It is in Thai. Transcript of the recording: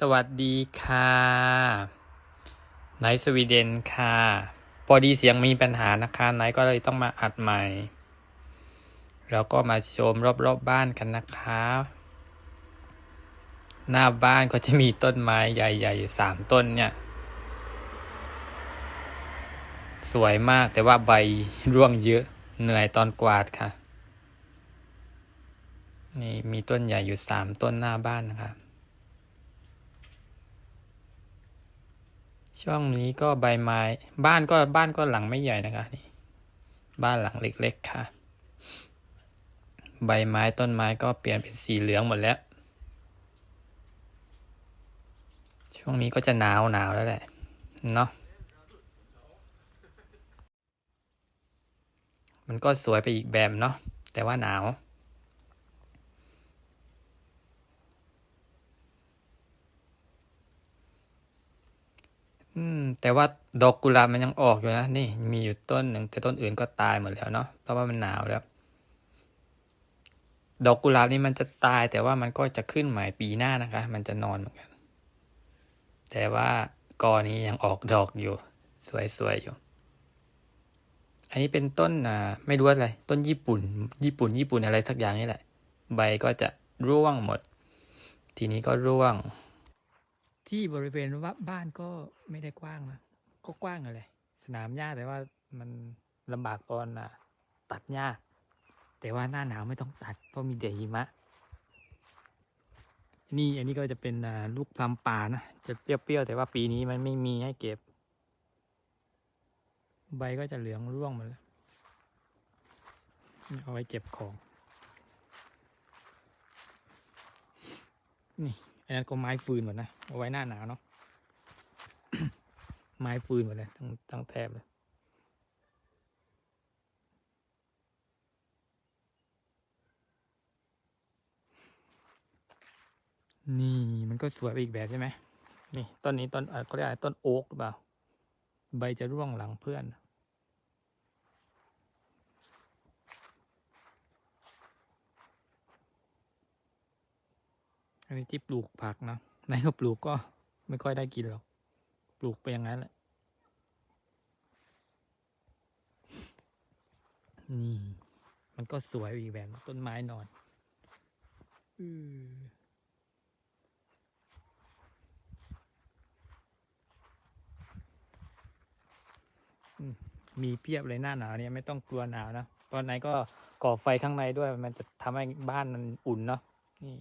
สวัสดีค่ะไนท์สวีเดนค่ะพอดีเสียงมีปัญหานะคะไนท์ก็เลยต้องมาอัดใหม่ แล้วก็มาชมรอบๆบบ้านกันนะคะ หน้าบ้านก็จะมีต้นไม้ใหญ่ๆอยู่สามต้นเนี่ย สวยมากแต่ว่าใบร่วงเยอะเหนื่อยตอนกวาดค่ะ นี่มีต้นใหญ่อยู่สามต้นหน้าบ้านนะคะ ช่วงนี้ก็ใบไม้ บ้านก็บ้านก็หลังไม่ใหญ่นะคะนี่บ้านหลังเล็ก ๆ ค่ะ ใบไม้ต้นไม้ก็เปลี่ยนเป็นสีเหลืองหมดแล้ว ช่วงนี้ก็จะหนาวหนาวแล้วแหละ เนาะมันก็สวยไปอีกแบบเนาะแต่ว่าหนาว อืม แต่ว่าดอกกุหลาบมันยังออกอยู่นะ นี่มีอยู่ต้นหนึ่งแต่ต้นอื่นก็ตายหมดแล้วเนาะเพราะว่ามันหนาวแล้ว ดอกกุหลาบนี่มันจะตาย แต่ว่ามันก็จะขึ้นใหม่ปีหน้านะคะ มันจะนอนเหมือนกัน แต่ว่ากอนี้ยังออกดอกอยู่ สวยๆอยู่ อันนี้เป็นต้นอ่าไม่รู้อะไร ต้นญี่ปุ่น ญี่ปุ่น ญี่ปุ่นอะไรสักอย่างนี่แหละ ใบก็จะร่วงหมด ทีนี้ก็ร่วง ที่บริเวณว่าบ้านก็ไม่ได้กว้างนะก็กว้างอะไรสนามหญ้าแต่ว่ามันลำบากตอนอะตัดหญ้า แต่ว่าหน้าหนาวไม่ต้องตัด เพราะมีแต่หิมะ นี่อันนี้ก็จะเป็นลูกพลัมป่านะ จะเปรี้ยวๆแต่ว่าปีนี้มันไม่มีให้เก็บ ใบก็จะเหลืองร่วงหมดแล้วเอาไว้เก็บของ นี่ อันนั้นก็ไม้ฟืนหมดนะเอาไว้หน้าหนาวเนาะไม้ฟืนหมดเลยทั้งทั้งแถบเลยนี่มันก็สวยไปอีกแบบใช่ไหมนี่ต้นนี้ต้นเออเขาเรียกอะไรต้นโอ๊กหรือเปล่า ใบจะร่วงหลังเพื่อน นนี้ที่ปลูกผักนะไหนก็ปลูกก็ไม่ค่อยได้กินหรอก ปลูกไปอย่างนั้นแหละ นี่ มันก็สวยอีกแบบนะต้นไม้นอนอืออืมมีเพียบเลยหน้าหนาวเนี่ยไม่ต้องกลัวหนาวนะ ตอนไหนก็ก่อไฟข้างในด้วยมันจะทำให้บ้านมันอุ่นเนาะนี่